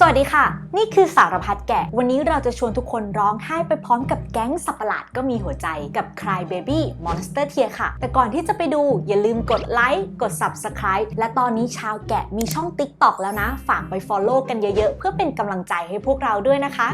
สวัสดีค่ะ นี่คือสารพัดแกะ วันนี้เราจะชวนทุกคนร้องไห้ไปพร้อมกับแก๊งสัตว์ประหลาดก็มีหัวใจกับ Cry Baby Monster Tier ค่ะ แต่ก่อนที่จะไปดูอย่าลืมกดไลค์กด Subscribe และตอนนี้ชาวแกะมีช่อง TikTok แล้วนะ ฝากไป Follow กันเยอะๆ เพื่อเป็นกำลังใจให้พวกเราด้วยนะคะ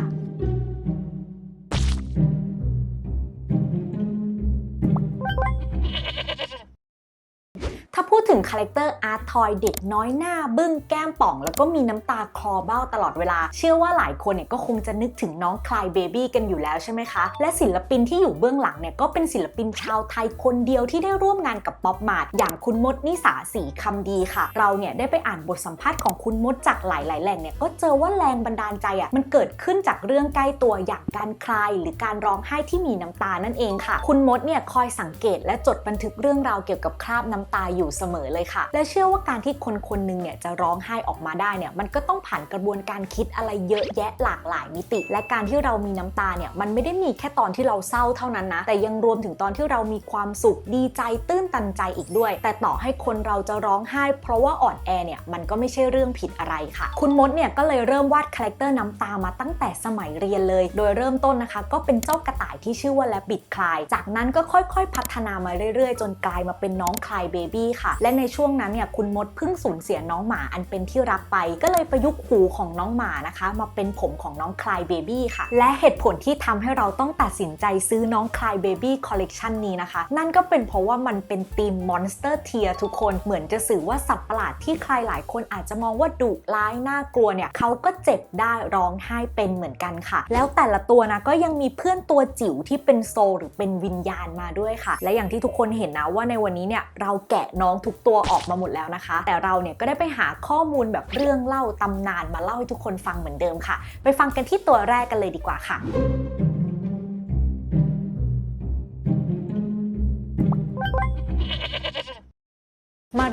ถึงคาแรคเตอร์อาร์ตทอยเด็กน้อยหน้าบึ้งแก้มป่อง แล้วก็มีน้ำตาคลอเบ้าตลอดเวลา เชื่อว่าหลายคนเนี่ยก็คงจะนึกถึงน้องคลายเบบี้กันอยู่แล้วใช่ไหมคะ และศิลปินที่อยู่เบื้องหลังเนี่ยก็เป็นศิลปินชาวไทยคนเดียวที่ได้ร่วมงานกับป๊อปมาร์ทอย่างคุณมดนิสาสีคำดีค่ะ เราเนี่ยได้ไปอ่านบทสัมภาษณ์ของคุณมดจากหลาย ๆ แหล่งเนี่ยก็เจอว่าแรงบันดาลใจอะมันเกิดขึ้นจากเรื่องใกล้ตัวอย่างการคลาย หรือการร้องไห้ที่มีน้ำตานั่นเองค่ะ คุณมดเนี่ยคอยสังเกตและจดบันทึกเรื่องราวเกี่ยวกับคราบน้ำตาอยู่เสมอเลยค่ะ และเชื่อว่าการที่คนคนหนึ่งเนี่ยจะร้องไห้ออกมาได้เนี่ยมันก็ต้องผ่านกระบวนการคิดอะไรเยอะแยะหลากหลายมิติ และการที่เรามีน้ำตาเนี่ยมันไม่ได้มีแค่ตอนที่เราเศร้าเท่านั้นนะ แต่ยังรวมถึงตอนที่เรามีความสุขดีใจตื้นตันใจอีกด้วย แต่ต่อให้คนเราจะร้องไห้ เพราะว่าอ่อนแอเนี่ยมันก็ไม่ใช่เรื่องผิดอะไรค่ะ คุณมดเนี่ยก็เลยเริ่มวาดคาแรคเตอร์น้ำตามาตั้งแต่สมัยเรียนเลย โดยเริ่มต้นนะคะ ก็เป็นเจ้ากระต่ายที่ชื่อว่าแลบบิดคลาย จากนั้นก็ค่อยๆ พัฒนามาเรื่อยๆ จนกลายมาเป็นน้องคลายเบบี้ค่ะ และในช่วงนั้นเนี่ยคุณมดเพิ่งสูญเสียน้องหมาอันเป็นที่รักไป ก็เลยประยุกต์หูของน้องหมานะคะ มาเป็นผมของน้องคลายเบบี้ค่ะ และเหตุผลที่ทำให้เราต้องตัดสินใจซื้อน้องคลายเบบี้คอลเลกชันนี้นะคะ นั่นก็เป็นเพราะว่ามันเป็นธีมมอนสเตอร์เทียทุกคนเหมือนจะสื่อว่าสัตว์ประหลาดที่ใครหลายคนอาจจะมองว่าดุร้ายน่ากลัวเนี่ยเขาก็เจ็บได้ร้องไห้เป็นเหมือนกันค่ะ แล้วแต่ละตัวนะก็ยังมีเพื่อนตัวจิ๋วที่เป็นโซหรือเป็นวิญญาณมาด้วยค่ะ และอย่างที่ทุกคนเห็นนะว่าในวันนี้เนี่ยเราแกะน้องทุกตัวออกมาหมดแล้วนะคะ แต่เราเนี่ยก็ได้ไปหาข้อมูลแบบเรื่องเล่าตำนานมาเล่าให้ทุกคนฟังเหมือนเดิมค่ะ ไปฟังกันที่ตัวแรกกันเลยดีกว่าค่ะ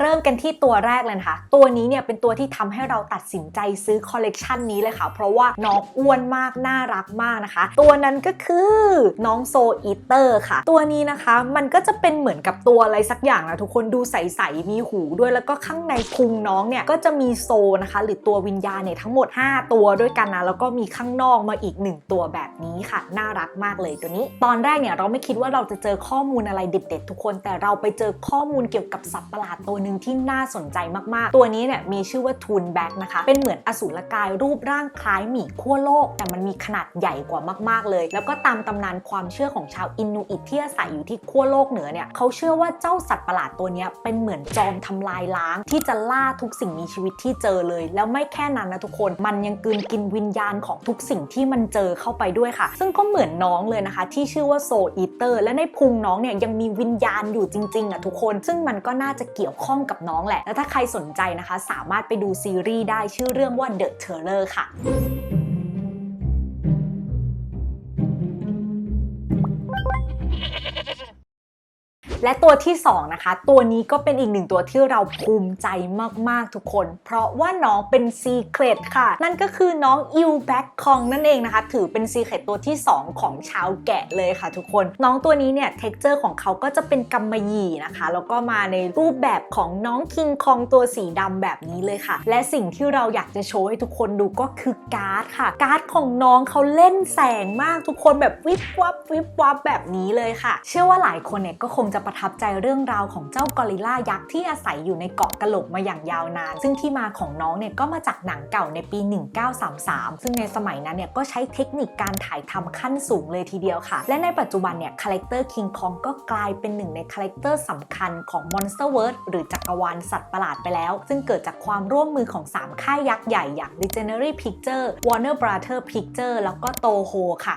เริ่มกันที่ตัวแรกเลยนะคะตัวนี้เนี่ยเป็นตัวที่ทำให้เราตัดสินใจซื้อคอลเลกชันนี้เลยค่ะ เพราะว่าน้องอ้วนมากน่ารักมากนะคะ ตัวนั้นก็คือน้องโซอีเตอร์ค่ะ ตัวนี้นะคะมันก็จะเป็นเหมือนกับตัวอะไรสักอย่างนะทุกคนดูใสๆมีหูด้วยแล้วก็ข้างในพุงน้องเนี่ยก็จะมีโซนะคะ หรือตัววิญญาณเนี่ยทั้งหมด 5 ตัวด้วยกันนะแล้วก็มีข้างนอกมาอีก 1 ตัวแบบนี้ค่ะ น่ารักมากเลยตัวนี้ ตอนแรกเนี่ยเราไม่คิดว่าเราจะเจอข้อมูลอะไรเด็ดๆทุกคน แต่เราไปเจอข้อมูลเกี่ยวกับสัตว์ประหลาดตัวหนึ่งที่น่าสนใจมากๆ ตัวนี้เนี่ยมีชื่อว่าทูนแบ็กนะคะ เป็นเหมือนอสูรกายรูปร่างคล้ายหมีขั้วโลก แต่มันมีขนาดใหญ่กว่ามากๆเลย แล้วก็ตามตำนานความเชื่อของชาวอินูอิตที่อาศัยอยู่ที่ขั้วโลกเหนือเนี่ยเขาเชื่อว่าเจ้าสัตว์ประหลาดตัวนี้เป็นเหมือนจอมทำลายล้าง ที่จะล่าทุกสิ่งมีชีวิตที่เจอเลย แล้วไม่แค่นั้นนะทุกคน มันยังกืนกินวิญญาณของทุกสิ่งที่มันเจอเข้าไปด้วยค่ะ ซึ่งก็เหมือนน้องเลยนะคะ ที่ชื่อว่าโซอีเตอร์ และในพุงน้องเนี่ยยังมีวิญญาณอยู่จริงๆอะทุกคน ซึ่งมันก็น่าจะเกี่ยวข้องกับน้องแหละ แล้วถ้าใครสนใจนะคะ สามารถไปดูซีรีส์ได้ชื่อเรื่องว่า The Terror ค่ะ และตัวที่2นะคะ ตัวนี้ก็เป็นอีกหนึ่งตัวที่เราภูมิใจมากๆทุกคน เพราะว่าน้องเป็นซีเครตค่ะ นั่นก็คือน้องอิวแบ็กคองนั่นเองนะคะ ถือเป็นซีเครตตัวที่ 2 ของชาวแกะเลยค่ะทุกคน น้องตัวนี้เนี่ยเท็กเจอร์ของเขาก็จะเป็นกำมะหยี่นะคะ แล้วก็มาในรูปแบบของน้องคิงคองตัวสีดำแบบนี้เลยค่ะ และสิ่งที่เราอยากจะโชว์ให้ทุกคนดูก็คือการ์ดค่ะ การ์ดของน้องเขาเล่นแสงมากทุกคนแบบวิบวับวิบวับแบบนี้เลยค่ะ เชื่อว่าหลายคนเนี่ยก็คงจะประทับใจเรื่องราวของเจ้ากอริลลายักษ์ที่อาศัยอยู่ในเกาะกะโหลกมาอย่างยาวนาน ซึ่งที่มาของน้องเนี่ยก็มาจากหนังเก่าในปี 1933 ซึ่งในสมัยนั้นเนี่ยก็ใช้เทคนิคการถ่ายทำขั้นสูงเลยทีเดียวค่ะ และในปัจจุบันเนี่ยคาแรคเตอร์คิงคองก็กลายเป็นหนึ่งในคาแรคเตอร์สำคัญของ Monsterverse หรือจักรวาลสัตว์ประหลาดไปแล้ว ซึ่งเกิดจากความร่วมมือของ 3 ค่ายยักษ์ใหญ่อย่าง Legendary Picture Warner Brother Picture แล้วก็ Toho ค่ะ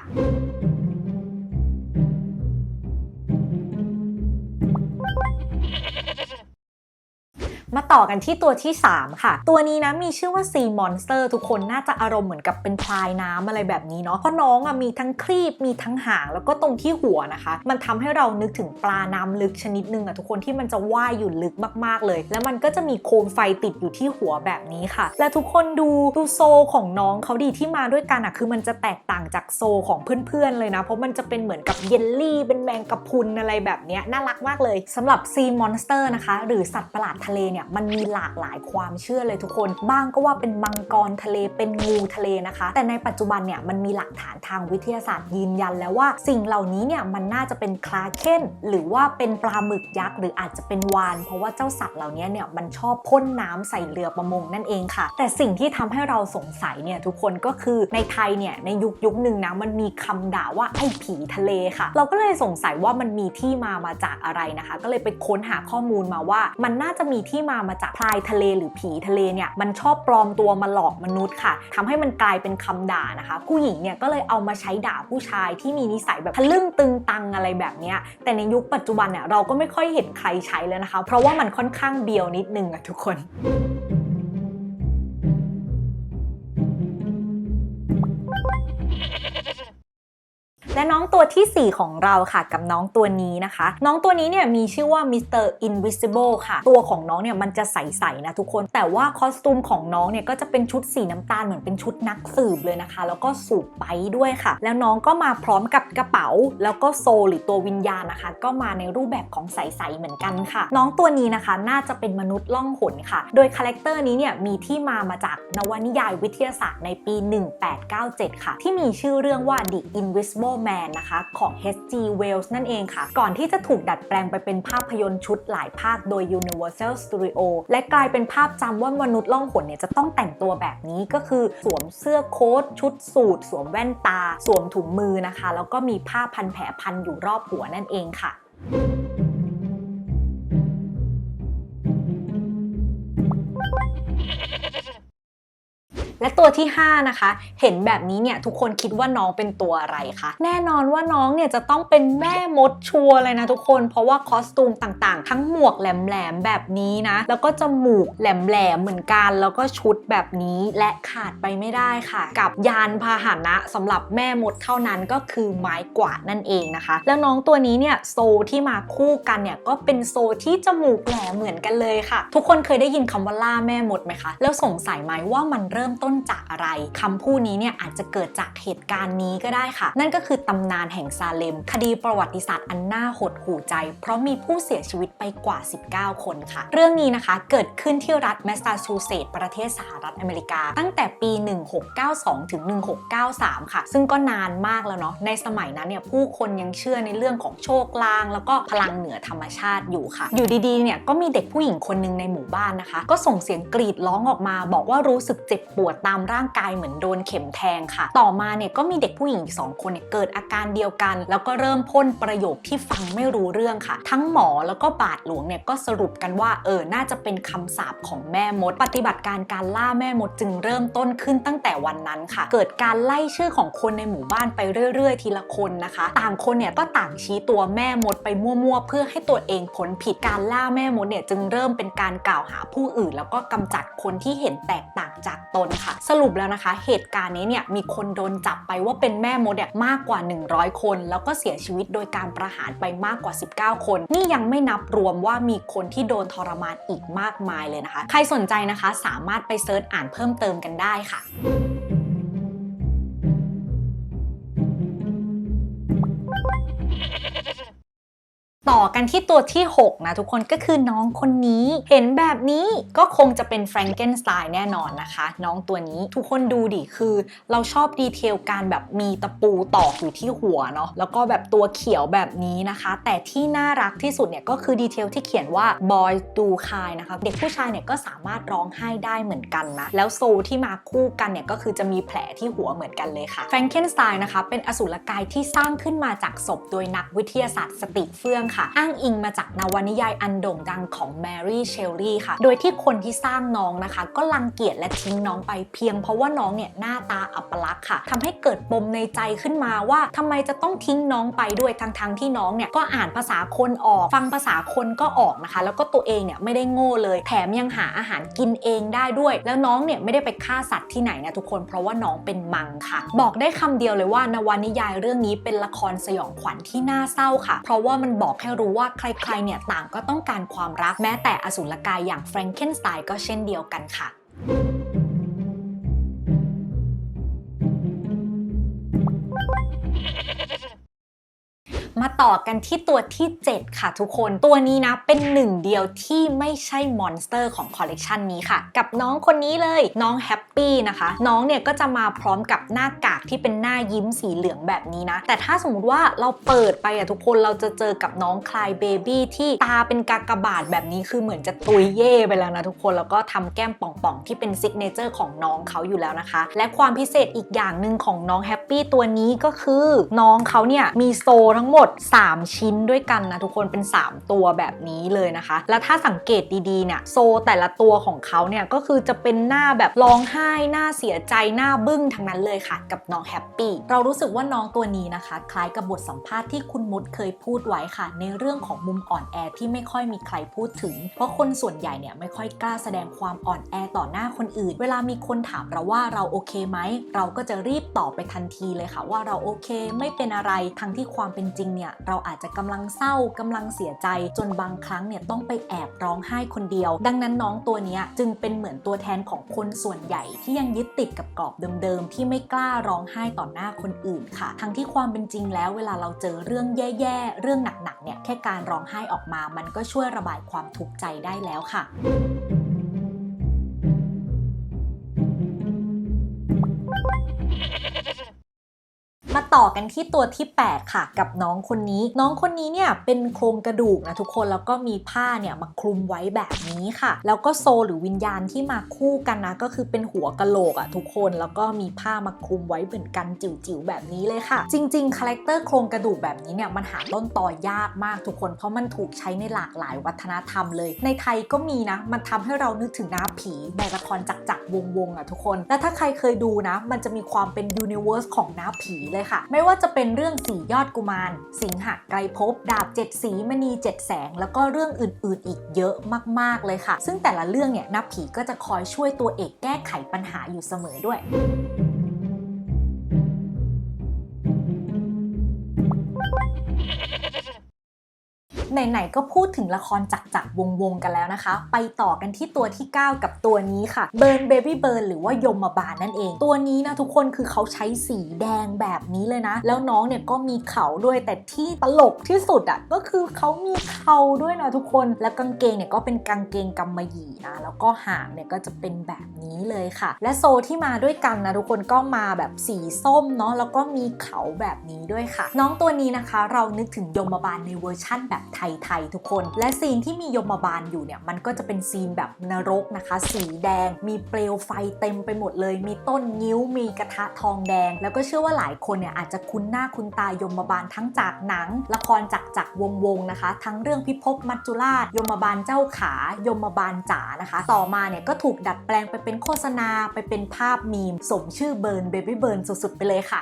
มาต่อกันที่ตัวที่ 3 ค่ะ ตัวนี้นะมีชื่อว่า Sea Monster ทุกคนน่าจะอารมณ์เหมือนกับเป็นพลายน้ำอะไรแบบนี้เนาะเพราะน้องอะมีทั้งครีบมีทั้งหางแล้วก็ตรงที่หัวนะคะ มันทำให้เรานึกถึงปลาน้ำลึกชนิดหนึ่งอะทุกคนที่มันจะว่ายอยู่ลึกมากๆเลย แล้วมันก็จะมีโคมไฟติดอยู่ที่หัวแบบนี้ค่ะ และทุกคนดูดูโซของน้องเขาดีที่มาด้วยกันอะคือมันจะแตกต่างจากโซของเพื่อนๆเลยนะ เพราะมันจะเป็นเหมือนกับเยลลี่เป็นแมงกะพรุนอะไรแบบนี้น่ารักมากเลยสำหรับ Sea Monster นะคะ หรือสัตว์ประหลาดทะเลเนี่ยเนี่ยมันมีหลากหลายความเชื่อเลยทุกคน บ้างก็ว่าเป็นมังกรทะเลเป็นงูทะเลนะคะ แต่ในปัจจุบันเนี่ยมันมีหลักฐานทางวิทยาศาสตร์ยืนยันแล้วว่า สิ่งเหล่านี้เนี่ยมันน่าจะเป็นคลาเคนหรือว่าเป็นปลาหมึกยักษ์หรืออาจจะเป็นวาน เพราะว่าเจ้าสัตว์เหล่านี้เนี่ยมันชอบพ่นน้ำใส่เรือประมงนั่นเองค่ะ แต่สิ่งที่ทำให้เราสงสัยเนี่ยทุกคนก็คือในไทยเนี่ยในยุคยุคหนึ่งนะมันมีคำด่าว่าไอ้ผีทะเลค่ะ เราก็เลยสงสัยว่ามันมีที่มามาจากอะไรนะคะ ก็เลยไปค้นหาข้อมูลมาว่า มันน่าจะมีที่มามาจากพลายทะเลหรือผีทะเลเนี่ยมันชอบปลอมตัวมาหลอกมนุษย์ค่ะทำให้มันกลายเป็นคำด่านะคะ ผู้หญิงเนี่ยก็เลยเอามาใช้ด่าผู้ชายที่มีนิสัยแบบทะลึ่งตึงตังอะไรแบบนี้แต่ในยุคปัจจุบันเนี่ยเราก็ไม่ค่อยเห็นใครใช้แล้วนะคะ เพราะว่ามันค่อนข้างเบียวนิดนึงอะทุกคน และน้องตัวทีสี่ 4 ของเราค่ะกับน้องตัวนี้นะคะ น้องตัวนี้เนี่ยมีชื่อว่า Mr. Invisible ค่ะ ตัวของน้องเนี่ยมันจะใสๆนะทุกคน แต่ว่าคอสตูมของน้องเนี่ยก็จะเป็นชุดสีน้ำตาลเหมือนเป็นชุดนักสืบเลยนะคะ แล้วก็สูบไปด้วยค่ะ แล้วน้องก็มาพร้อมกับกระเป๋า แล้วก็โซลหรือตัววิญญาณนะคะ ก็มาในรูปแบบของใสๆเหมือนกันค่ะ น้องตัวนี้นะคะน่าจะเป็นมนุษย์ล่องหนค่ะ โดยคาแรคเตอร์นี้เนี่ยมีที่มามาจากนวนิยายวิทยาศาสตร์ในปี 1897 ค่ะ ที่มีชื่อเรื่องว่า The Invisible Man นะคะของ H.G. Wells นั่นเองค่ะ ก่อนที่จะถูกดัดแปลงไปเป็นภาพยนตร์ชุดหลายภาคโดย Universal Studio และกลายเป็นภาพจำว่ามนุษย์ล่องหนเนี่ยจะต้องแต่งตัวแบบนี้ก็คือสวมเสื้อโค้ทชุดสูทสวมแว่นตา สวมถุงมือนะคะ แล้วก็มีผ้าพันแผลพันอยู่รอบหัวนั่นเองค่ะ และตัวที่ 5 นะคะ เห็นแบบนี้เนี่ยทุกคนคิดว่าน้องเป็นตัวอะไรคะแน่นอนว่าน้องเนี่ยจะต้องเป็นแม่มดชัวร์เลยนะทุกคน เพราะว่าคอสตูมต่างๆ ทั้งหมวกแหลมๆแบบนี้นะ แล้วก็จมูกแหลมๆเหมือนกัน แล้วก็ชุดแบบนี้และขาดไปไม่ได้ค่ะ กับยานพาหนะสำหรับแม่มดเท่านั้นก็คือไม้กวาดนั่นเองนะคะ แล้วน้องตัวนี้เนี่ยโซที่มาคู่กันเนี่ยก็เป็นโซที่จมูกแหลมเหมือนกันเลยค่ะ ทุกคนเคยได้ยินคำว่าล่าแม่มดไหมคะแล้วสงสัยไหมว่ามันเริ่มต้นจากอะไรคำพูดนี้เนี่ยอาจจะเกิดจากเหตุการณ์นี้ก็ได้ค่ะ นั่นก็คือตำนานแห่งซาเลม คดีประวัติศาสตร์อันน่าหดหู่ใจ เพราะมีผู้เสียชีวิตไปกว่า 19 คนค่ะ เรื่องนี้นะคะเกิดขึ้นที่รัฐแมสซาชูเซตส์ประเทศสหรัฐอเมริกา ตั้งแต่ปี 1692 ถึง 1693 ค่ะ ซึ่งก็นานมากแล้วเนาะในสมัยนั้นเนี่ยผู้คนยังเชื่อในเรื่องของโชคลาง แล้วก็พลังเหนือธรรมชาติอยู่ค่ะ อยู่ดีๆเนี่ยก็มีเด็กผู้หญิงคนหนึ่งในหมู่บ้านนะคะ ก็ส่งเสียงกรีดร้องออกมา บอกว่ารู้สึกเจ็บปวดตามร่างกายเหมือนโดนเข็มแทงค่ะ ต่อมาเนี่ยก็มีเด็กผู้หญิงอีกสองคนเนี่ยเกิดอาการเดียวกัน แล้วก็เริ่มพ่นประโยคที่ฟังไม่รู้เรื่องค่ะ ทั้งหมอแล้วก็บาทหลวงเนี่ยก็สรุปกันว่าเออน่าจะเป็นคำสาปของแม่มด ปฏิบัติการการล่าแม่มดจึงเริ่มต้นขึ้นตั้งแต่วันนั้นค่ะ เกิดการไล่ชื่อของคนในหมู่บ้านไปเรื่อย ๆ ทีละคนนะคะ ต่างคนเนี่ยก็ต่างชี้ตัวแม่มดไปมั่วๆเพื่อให้ตัวเองพ้นผิดการล่าแม่มดเนี่ยจึงเริ่มเป็นการกล่าวหาผู้อื่น แล้วก็กำจัดคนที่เห็นแตกต่างจากตนค่ะ สรุปแล้วนะคะ เหตุการณ์นี้เนี่ยมีคนโดนจับไปว่าเป็นแม่มดเนี่ยมากกว่า 100 คน แล้วก็เสียชีวิตโดยการประหารไปมากกว่า 19 คน นี่ยังไม่นับรวมว่ามีคนที่โดนทรมานอีกมากมายเลยนะคะ ใครสนใจนะคะสามารถไปเซิร์ชอ่านเพิ่มเติมกันได้ค่ะ ต่อกันที่ตัวที่ 6 นะทุกคนก็คือน้องคนนี้ เห็นแบบนี้ก็คงจะเป็นแฟรงเกนสไตน์แน่นอนนะคะ น้องตัวนี้ทุกคนดูดิคือ เราชอบดีเทลการแบบมีตะปูตอกอยู่ที่หัวเนาะแล้วก็แบบตัวเขียวแบบนี้นะคะ แต่ที่น่ารักที่สุดเนี่ยก็คือดีเทลที่เขียนว่า boy do cry นะคะเด็กผู้ชายเนี่ยก็สามารถร้องไห้ได้เหมือนกันนะแล้วโซที่มาคู่กันเนี่ยก็คือจะมีแผลที่หัวเหมือนกันเลยค่ะแฟรงเกนสไตน์นะคะเป็นอสูรกายที่สร้างขึ้นมาจากศพโดยนักวิทยาศาสตร์สติเฟื่องค่ะ อ้างอิงมาจากนวนิยายอันโด่งดังของแมรี่เชลลี่ค่ะ โดยที่คนที่สร้างน้องนะคะ ก็รังเกียจและทิ้งน้องไปเพียงเพราะว่าน้องเนี่ยหน้าตาอัปลักษณ์ค่ะทำให้เกิดปมในใจขึ้นมาว่าทำไมจะต้องทิ้งน้องไปด้วยทั้งๆทที่น้องเนี่ยก็อ่านภาษาคนออก ฟังภาษาคนก็ออกนะคะ แล้วก็ตัวเองเนี่ยไม่ได้โง่เลย แถมยังหาอาหารกินเองได้ด้วย แล้วน้องเนี่ยไม่ได้ไปฆ่าสัตว์ที่ไหนนะทุกคนเพราะว่าน้องเป็นมังค่ะ บอกได้คำเดียวเลยว่านวนิยายเรื่องนี้เป็นละครสยองขวัญที่น่าเศร้าค่ะ เพราะว่ามันบอกให้รู้ว่าใครๆ เนี่ยต่างก็ต้องการความรักแม้แต่อสูรกายอย่างแฟรงเกนสไตน์ก็เช่นเดียวกันค่ะ ต่อกันที่ตัวที่ 7 ค่ะทุกคน ตัวนี้นะ เป็นหนึ่งเดียวที่ไม่ใช่มอนสเตอร์ของคอลเลกชันนี้ค่ะ กับน้องคนนี้เลยน้องแฮปปี้นะคะ น้องเนี่ยก็จะมาพร้อมกับหน้ากากที่เป็นหน้ายิ้มสีเหลืองแบบนี้นะ แต่ถ้าสมมติว่าเราเปิดไปอะทุกคนเราจะเจอกับน้องคลายเบบี้ที่ตาเป็นกากบาทแบบนี้คือเหมือนจะตุยเย่ไปแล้วนะทุกคนแล้วก็ทำแก้มป่องๆที่เป็นซิกเนเจอร์ของน้องเขาอยู่แล้วนะคะ และความพิเศษอีกอย่างหนึ่งของน้องแฮปปี้ตัวนี้ก็คือ น้องเขาเนี่ยมีโซทั้งหมด3 ชิ้นด้วยกันนะทุกคนเป็น 3 ตัวแบบนี้เลยนะคะ แล้วถ้าสังเกตดีๆเนี่ยโซแต่ละตัวของเขาเนี่ยก็คือจะเป็นหน้าแบบร้องไห้หน้าเสียใจหน้าบึ้งทั้งนั้นเลยค่ะ กับน้องแฮปปี้เรารู้สึกว่าน้องตัวนี้นะคะ คล้ายกับบทสัมภาษณ์ที่คุณมดเคยพูดไว้ค่ะ ในเรื่องของมุมอ่อนแอที่ไม่ค่อยมีใครพูดถึง เพราะคนส่วนใหญ่เนี่ยไม่ค่อยกล้าแสดงความอ่อนแอต่อหน้าคนอื่น เวลามีคนถามเราว่าเราโอเคไหมเราก็จะรีบตอบไปทันทีเลยค่ะ ว่าเราโอเคไม่เป็นอะไรทั้งที่ความเป็นจริงเนี่ยเราอาจจะกำลังเศร้ากำลังเสียใจ จนบางครั้งเนี่ยต้องไปแอบร้องไห้คนเดียว ดังนั้นน้องตัวนี้จึงเป็นเหมือนตัวแทนของคนส่วนใหญ่ ที่ยังยึดติดกับกรอบเดิมๆ ที่ไม่กล้าร้องไห้ต่อหน้าคนอื่นค่ะ ทั้งที่ความเป็นจริงแล้วเวลาเราเจอเรื่องแย่ๆ เรื่องหนักๆเนี่ยแค่การร้องไห้ออกมา มันก็ช่วยระบายความทุกข์ใจได้แล้วค่ะ ต่อกันที่ตัวที่ 8 ค่ะ กับน้องคนนี้ น้องคนนี้เนี่ยเป็นโครงกระดูกนะทุกคนแล้วก็มีผ้าเนี่ยมาคลุมไว้แบบนี้ค่ะ แล้วก็โซหรือวิญญาณที่มาคู่กันนะก็คือเป็นหัวกะโหลกอะทุกคนแล้วก็มีผ้ามาคลุมไว้เหมือนกันจิ๋วๆแบบนี้เลยค่ะ จริงๆคาแรคเตอร์โครงกระดูกแบบนี้เนี่ยมันหาต้นต่อยากมากทุกคนเพราะมันถูกใช้ในหลากหลายวัฒนธรรมเลย ในไทยก็มีนะ มันทำให้เรานึกถึงน้าผีในละครจักจักวงวงๆอะทุกคน และถ้าใครเคยดูนะ มันจะมีความเป็นยูนิเวอร์สของน้าผีเลยค่ะไม่ว่าจะเป็นเรื่องสียอดกุมาร สิงหไกรภพดาบเจ็ดสีมณีเจ็ดแสง แล้วก็เรื่องอื่นๆ อีกเยอะมากๆเลยค่ะ ซึ่งแต่ละเรื่องเนี่ยนับผีก็จะคอยช่วยตัวเอกแก้ไขปัญหาอยู่เสมอด้วย ไหนๆก็พูดถึงละครจักรจักรวงๆกันแล้วนะคะ ไปต่อกันที่ตัวที่ 9 กับตัวนี้ค่ะเบิร์นเบบี้เบิร์นหรือว่ายมบาลนั่นเอง ตัวนี้นะทุกคนคือเขาใช้สีแดงแบบนี้เลยนะ แล้วน้องเนี่ยก็มีเขาด้วยแต่ที่ตลกที่สุดอะ่ะก็คือเขามีเขาด้วยนะทุกคน แล้วกางเกงเนี่ยก็เป็นกางเกงกำมะหยี่นะแล้วก็หางเนี่ยก็จะเป็นแบบนี้เลยค่ะ และโซที่มาด้วยกันนะทุกคนก็มาแบบสีส้มเนาะแล้วก็มีเขาแบบนี้ด้วยค่ะ น้องตัวนี้นะคะ เรานึกถึงยมบาลในเวอร์ชั่นแบบไทยๆทุกคน และซีนที่มียมบาลอยู่เนี่ยมันก็จะเป็นซีนแบบนรกนะคะ สีแดง มีเปลวไฟเต็มไปหมดเลย มีต้นนิ้วมีกระทะทองแดง แล้วก็เชื่อว่าหลายคนเนี่ยอาจจะคุ้นหน้าคุ้นตายมบาลทั้งจากหนัง ละครจักจักวงๆนะคะ ทั้งเรื่องพิภพมัจจุราช ยมบาลเจ้าขายมบาลจ๋านะคะ ต่อมาเนี่ยก็ถูกดัดแปลงไปเป็นโฆษณาไปเป็นภาพมีม สมชื่อเบิร์นเบบี้เบิร์นสุดๆไปเลยค่ะ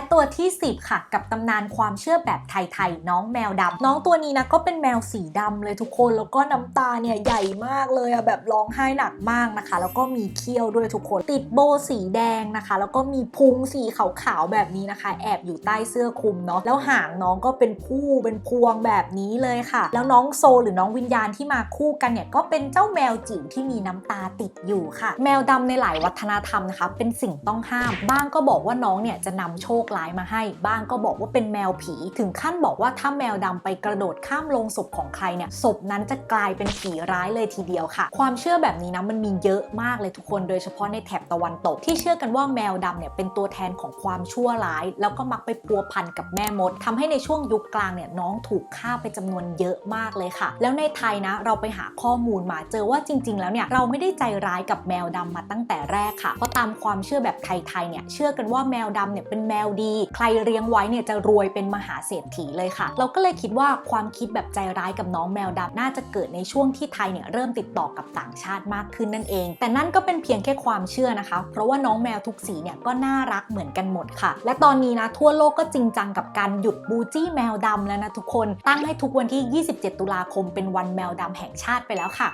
あ。ตัวที่ 10 ค่ะ กับตำนานความเชื่อแบบไทยๆน้องแมวดำน้องตัวนี้นะก็เป็นแมวสีดำเลยทุกคนแล้วก็น้ำตาเนี่ยใหญ่มากเลยอะแบบร้องไห้หนักมากนะคะ แล้วก็มีเขี้ยวด้วยทุกคน ติดโบสีแดงนะคะ แล้วก็มีพุงสีขาวๆแบบนี้นะคะ แอบอยู่ใต้เสื้อคลุมเนาะแล้วหางน้องก็เป็นผู้เป็นพวงแบบนี้เลยค่ะ แล้วน้องโซหรือน้องวิญญาณที่มาคู่กันเนี่ยก็เป็นเจ้าแมวจิ๋วที่มีน้ำตาติดอยู่ค่ะ แมวดำในหลายวัฒนธรรมนะคะ เป็นสิ่งต้องห้าม บ้างก็บอกว่าน้องเนี่ยจะนำโชคลร้ายมาให้ บ้างก็บอกว่าเป็นแมวผี ถึงขั้นบอกว่าถ้าแมวดำไปกระโดดข้ามลงศพของใครเนี่ยศพนั้นจะกลายเป็นผีร้ายเลยทีเดียวค่ะ ความเชื่อแบบนี้นะมันมีเยอะมากเลยทุกคนโดยเฉพาะในแถบตะวันตก ที่เชื่อกันว่าแมวดำเนี่ยเป็นตัวแทนของความชั่วร้าย แล้วก็มักไปพัวพันกับแม่มดทำให้ในช่วงยุคกลางเนี่ยน้องถูกฆ่าไปจำนวนเยอะมากเลยค่ะ แล้วในไทยนะเราไปหาข้อมูลมาเจอว่าจริง ๆ แล้วเนี่ยเราไม่ได้ใจร้ายกับแมวดำมาตั้งแต่แรกค่ะเพราะตามความเชื่อแบบไทยๆเนี่ยเชื่อกันว่าแมวดำเนี่ยเป็นแมวดีใครเลี้ยงไว้เนี่ยจะรวยเป็นมหาเศรษฐีเลยค่ะ เราก็เลยคิดว่าความคิดแบบใจร้ายกับน้องแมวดำน่าจะเกิดในช่วงที่ไทยเนี่ยเริ่มติดต่อกับต่างชาติมากขึ้นนั่นเอง แต่นั่นก็เป็นเพียงแค่ความเชื่อนะคะ เพราะว่าน้องแมวทุกสีเนี่ยก็น่ารักเหมือนกันหมดค่ะ และตอนนี้นะทั่วโลกก็จริงจังกับการหยุดบูจี้แมวดำแล้วนะทุกคน ตั้งให้ทุกวันที่ 27 ตุลาคมเป็นวันแมวดำแห่งชาติไปแล้วค่ะ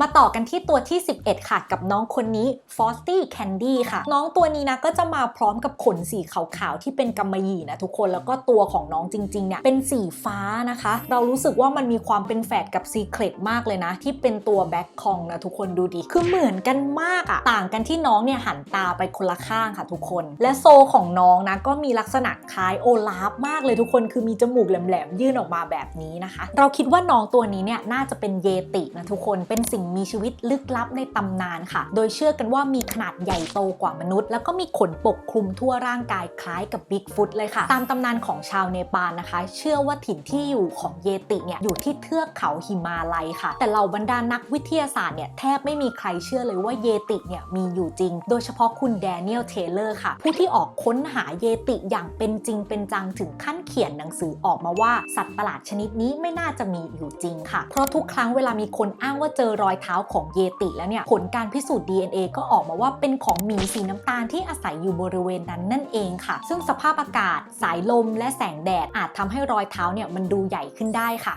มาต่อกันที่ตัวที่ 11 ค่ะ กับน้องคนนี้ Frosty Candy ค่ะ น้องตัวนี้นะก็จะมาพร้อมกับขนสีขาวๆที่เป็นกำมะหยี่นะทุกคนแล้วก็ตัวของน้องจริงๆเนี่ยเป็นสีฟ้านะคะ เรารู้สึกว่ามันมีความเป็นแฝดกับ Secret มากเลยนะ ที่เป็นตัวแบ็คคองนะทุกคนดูดิ คือเหมือนกันมากอะต่างกันที่น้องเนี่ยหันตาไปคนละข้างค่ะทุกคน และโซของน้องนะก็มีลักษณะคล้ายโอลาฟมากเลยทุกคนคือมีจมูกแหลมๆยื่นออกมาแบบนี้นะคะ เราคิดว่าน้องตัวนี้เนี่ยน่าจะเป็นเยตินะทุกคนเป็นสิ่งมีชีวิตลึกลับในตำนานค่ะ โดยเชื่อกันว่ามีขนาดใหญ่โตกว่ามนุษย์ แล้วก็มีขนปกคลุมทั่วร่างกายคล้ายกับบิ๊กฟุตเลยค่ะ ตามตำนานของชาวเนปาลนะคะ เชื่อว่าถิ่นที่อยู่ของเยติเนี่ยอยู่ที่เทือกเขาหิมาลัยค่ะ แต่เหล่าบรรดานักวิทยาศาสตร์เนี่ยแทบไม่มีใครเชื่อเลยว่าเยติเนี่ยมีอยู่จริง โดยเฉพาะคุณแดเนียลเทเลอร์ค่ะ ผู้ที่ออกค้นหาเยติอย่างเป็นจริงเป็นจังถึงขั้นเขียนหนังสือออกมาว่าสัตว์ประหลาดชนิดนี้ไม่น่าจะมีอยู่จริงค่ะ เพราะทุกครั้งเวลามีคนอ้างว่าเจอรอยเท้าของเยติแล้วเนี่ยผลการพิสูจน์ DNA ก็ออกมาว่าเป็นของหมีสีน้ำตาลที่อาศัยอยู่บริเวณนั้นนั่นเองค่ะ ซึ่งสภาพอากาศ สายลมและแสงแดดอาจทำให้รอยเท้าเนี่ยมันดูใหญ่ขึ้นได้ค่ะ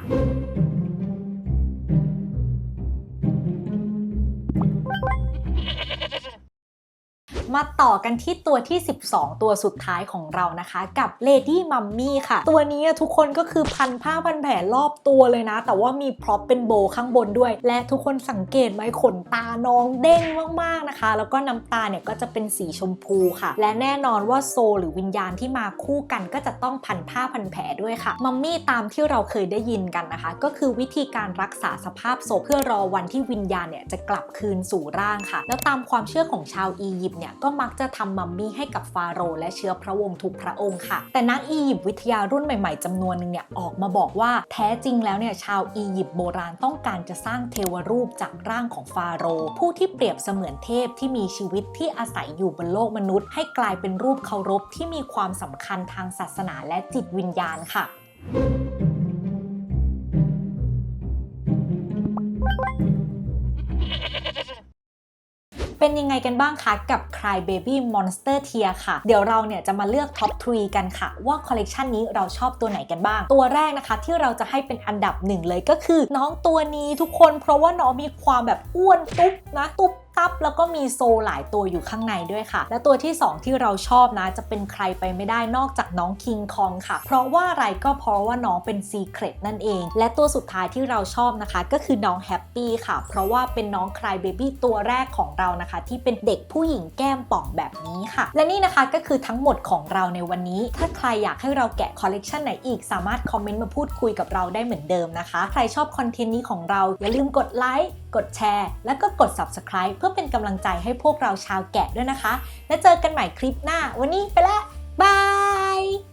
มาต่อกันที่ตัวที่ 12 ตัวสุดท้ายของเรานะคะ กับ Lady Mummy ค่ะ ตัวนี้ทุกคนก็คือพันผ้าพันแผลรอบตัวเลยนะ แต่ว่ามีพร็อพเป็นโบข้างบนด้วย และทุกคนสังเกตไหมขนตาน้องเด้งมากๆนะคะ แล้วก็น้ำตาเนี่ยก็จะเป็นสีชมพูค่ะ และแน่นอนว่าโซหรือวิญญาณที่มาคู่กันก็จะต้องพันผ้าพันแผลด้วยค่ะมัมมี่ตามที่เราเคยได้ยินกันนะคะ ก็คือวิธีการรักษาสภาพศพเพื่อรอวันที่วิญญาณเนี่ยจะกลับคืนสู่ร่างค่ะ แล้วตามความเชื่อของชาวอียิปต์เนี่ยก็มักจะทำมัมมี่ให้กับฟาโรห์และเชื้อพระวงศ์ทุกพระองค์ค่ะ แต่นักอียิปต์วิทยารุ่นใหม่ๆจำนวนหนึ่งเนี่ยออกมาบอกว่าแท้จริงแล้วเนี่ยชาวอียิปต์โบราณต้องการจะสร้างเทวรูปจากร่างของฟาโรห์ผู้ที่เปรียบเสมือนเทพที่มีชีวิตที่อาศัยอยู่บนโลกมนุษย์ ให้กลายเป็นรูปเคารพที่มีความสำคัญทางศาสนาและจิตวิญญาณค่ะ เป็นยังไงกันบ้างคะกับ Cry Baby Monster Tier ค่ะ เดี๋ยวเราเนี่ยจะมาเลือกท็อป 3 กันค่ะ ว่าคอลเลกชันนี้เราชอบตัวไหนกันบ้าง ตัวแรกนะคะที่เราจะให้เป็นอันดับหนึ่งเลยก็คือ น้องตัวนี้ทุกคนเพราะว่าน้องมีความแบบอ้วนตุ๊บนะตุ๊บตับแล้วก็มีโซหลายตัวอยู่ข้างในด้วยค่ะ และตัวที่ 2 ที่เราชอบนะ จะเป็นใครไปไม่ได้นอกจากน้องคิงคองค่ะ เพราะว่าอะไรก็เพราะว่าน้องเป็นซีเครตนั่นเอง และตัวสุดท้ายที่เราชอบนะคะ ก็คือน้องแฮปปี้ค่ะ เพราะว่าเป็นน้องคลายเบบี้ตัวแรกของเรานะคะ ที่เป็นเด็กผู้หญิงแก้มป่องแบบนี้ค่ะ และนี่นะคะก็คือทั้งหมดของเราในวันนี้ ถ้าใครอยากให้เราแกะคอลเลกชันไหนอีก สามารถคอมเมนต์มาพูดคุยกับเราได้เหมือนเดิมนะคะ ใครชอบคอนเทนต์นี้ของเราอย่าลืมกดไลค์ กดแชร์ และก็กด subscribe เพื่อเป็นกำลังใจให้พวกเราชาวแกะด้วยนะคะ แล้วเจอกันใหม่คลิปหน้า วันนี้ไปแล้วบาย